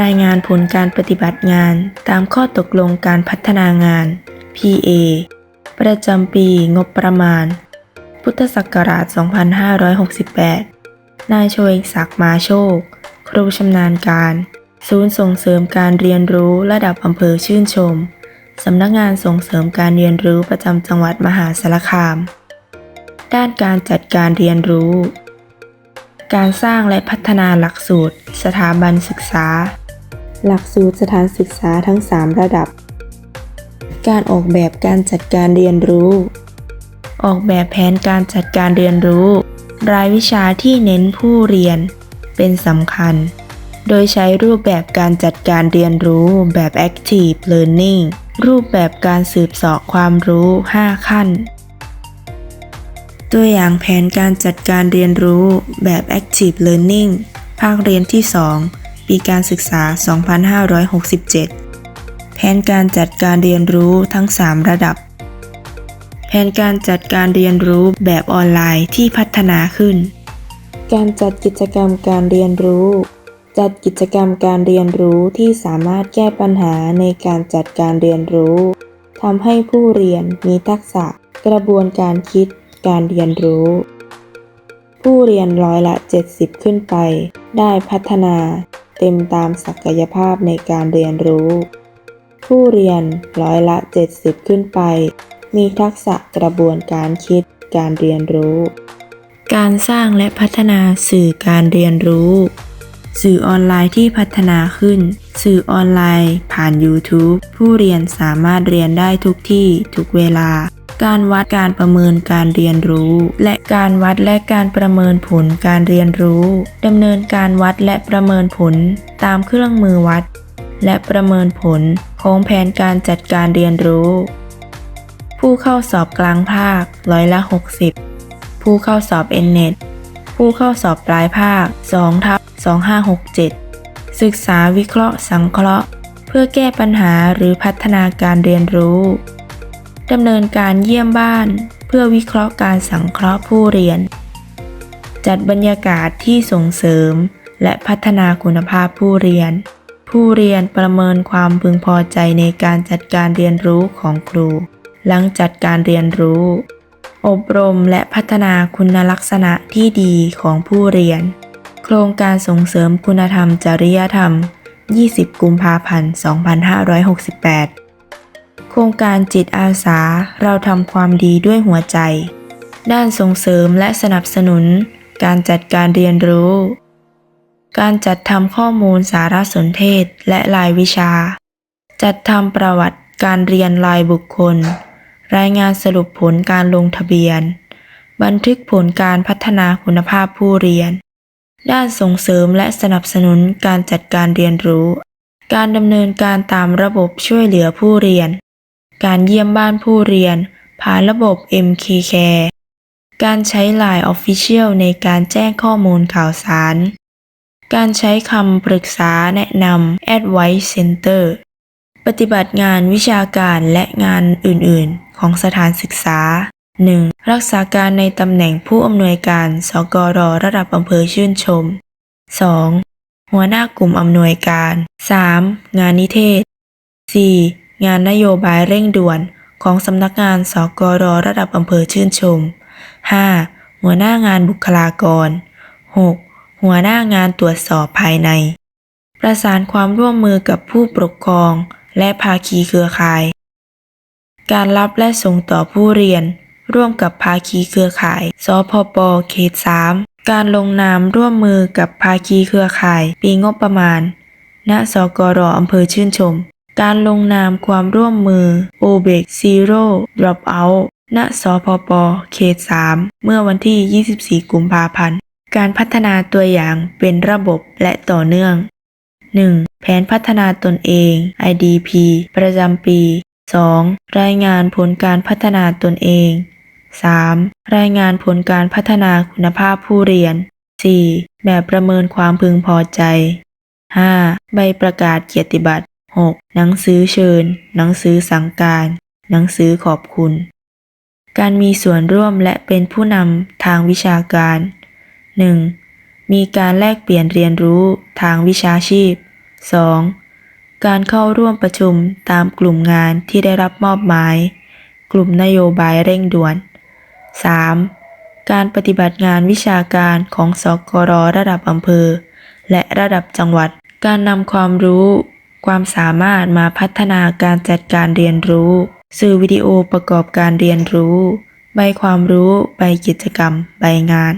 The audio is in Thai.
รายงานผลการปฏิบัติงานตามข้อตกลงการพัฒนางาน PA ประจำปีงบประมาณ พุทธศักราช 2568 นายโชยศักดิ์มาโชค ครูชำนาญการ ศูนย์ส่งเสริมการเรียนรู้ระดับอำเภอชื่นชม สำนักงานส่งเสริมการเรียนรู้ประจำจังหวัดมหาสารคาม ด้านการจัดการเรียนรู้การสร้างและพัฒนาหลักสูตร สถาบันศึกษา หลักสูตรสถานศึกษาทั้ง 3 ระดับ การออกแบบการจัดการเรียนรู้ ออกแบบแผนการจัดการเรียนรู้ รายวิชาที่เน้นผู้เรียน เป็นสำคัญ โดยใช้รูปแบบการจัดการเรียนรู้แบบ Active Learning รูปแบบการสืบเสาะความรู้ 5 ขั้น ตัวอย่างแผนการจัดการเรียนรู้แบบ Active Learning ภาคเรียนที่ 2 ปีการศึกษา 2567 แผนการจัดการเรียนรู้ทั้ง 3 ระดับ แผนการจัดการเรียนรู้แบบออนไลน์ที่พัฒนาขึ้น การจัดกิจกรรมการเรียนรู้ จัดกิจกรรมการเรียนรู้ที่สามารถแก้ปัญหาในการจัดการเรียนรู้ทำให้ผู้เรียนมีทักษะกระบวนการคิดการเรียนรู้ ผู้เรียนร้อยละ 70 ขึ้นไป ได้พัฒนา เต็มตามศักยภาพในการเรียนรู้ ผู้เรียนร้อยละ 70 ขึ้นไป มีทักษะกระบวนการคิดการเรียนรู้ การสร้างและพัฒนาสื่อการเรียนรู้ สื่อออนไลน์ที่พัฒนาขึ้น สื่อออนไลน์ ผ่าน YouTube ผู้เรียนสามารถเรียนได้ทุกที่ทุกเวลา การวัดการประเมินการเรียนรู้ และการวัดและการประเมินผลการเรียนรู้ดำเนินการวัดและประเมินผลตามเครื่องมือวัด และประเมินผลของแผนการจัดการเรียนรู้ ผู้เข้าสอบกลางภาคร้อยละ 60 ผู้เข้าสอบ NNET ผู้เข้าสอบปลายภาค2ทับ2567 ศึกษาวิเคราะห์สังเคราะห์ เพื่อแก้ปัญหาหรือพัฒนาการเรียนรู้ ดำเนินการเยี่ยมบ้าน เพื่อวิเคราะห์การสังเคราะห์ผู้เรียน จัดบรรยากาศที่ส่งเสริม และพัฒนาคุณภาพผู้เรียน ผู้เรียนประเมินความพึงพอใจในการจัดการเรียนรู้ของครู หลังจัดการเรียนรู้ อบรมและพัฒนาคุณลักษณะที่ดีของผู้เรียน โครงการส่งเสริมคุณธรรมจริยธรรม 20 กุมภาพันธ์ 2568 โครงการจิตอาสาเราทำความดีด้วยหัวใจ ด้านส่งเสริมและสนับสนุน การจัดการเรียนรู้ การจัดทำข้อมูลสารสนเทศและรายวิชา จัดทำประวัติการเรียนรายบุคคล รายงานสรุปผลการลงทะเบียน บันทึกผลการพัฒนาคุณภาพผู้เรียน ด้านส่งเสริมและสนับสนุนการจัดการเรียนรู้ การดำเนินการตามระบบช่วยเหลือผู้เรียน การเยี่ยมบ้านผู้เรียน ผ่านระบบ MK Care การใช้ Line Official ในการแจ้งข้อมูลข่าวสาร การใช้คำปรึกษาแนะนำ Advice Center ปฏิบัติงานวิชาการและงานอื่น ๆ ของสถานศึกษา 1. รักษาการในตำแหน่งผู้อำนวยการ สกรระดับอำเภอชื่นชม 2. หัวหน้ากลุ่มอำนวยการ 3. งานนิเทศ 4. งานนโยบายเร่งด่วนของสำนักงานสกรระดับอำเภอชื่นชม 5. หัวหน้างานบุคลากร 6. หัวหน้างานตรวจสอบภายใน ประสานความร่วมมือกับผู้ปกครอง และภาคีเครือข่าย การรับและส่งต่อผู้เรียน ร่วมกับภาคีเครือข่าย สพปเขต 3 การลงนามร่วมมือกับภาคีเครือข่าย ปีงบประมาณ ณ สกรอำเภอชื่นชม การลงนามความร่วมมือ o b e c Zero Dropout ณ สพป เขต 3 เมื่อวันที่ 24 กุมภาพันธ์ การพัฒนาตัวอย่างเป็นระบบและต่อเนื่อง 1. แผนพัฒนาตนเอง IDP ประจำปี 2. รายงานผลการพัฒนาตนเอง 3. รายงานผลการพัฒนาคุณภาพผู้เรียน 4. แบบประเมินความพึงพอใจ 5. ใบประกาศเกียรติบัตร 6. หนังสือเชิญ หนังสือสั่งการ หนังสือขอบคุณ การมีส่วนร่วมและเป็นผู้นำทางวิชาการ 1. มีการแลกเปลี่ยนเรียนรู้ทางวิชาชีพ 2. การเข้าร่วมประชุมตามกลุ่มงานที่ได้รับมอบหมาย กลุ่มนโยบายเร่งด่วน 3. การปฏิบัติงานวิชาการของสกรระดับอำเภอ และระดับจังหวัด การนำความรู้ ความสามารถมาพัฒนาการจัดการเรียนรู้ สื่อวิดีโอประกอบการเรียนรู้ ใบความรู้ ใบกิจกรรม ใบงาน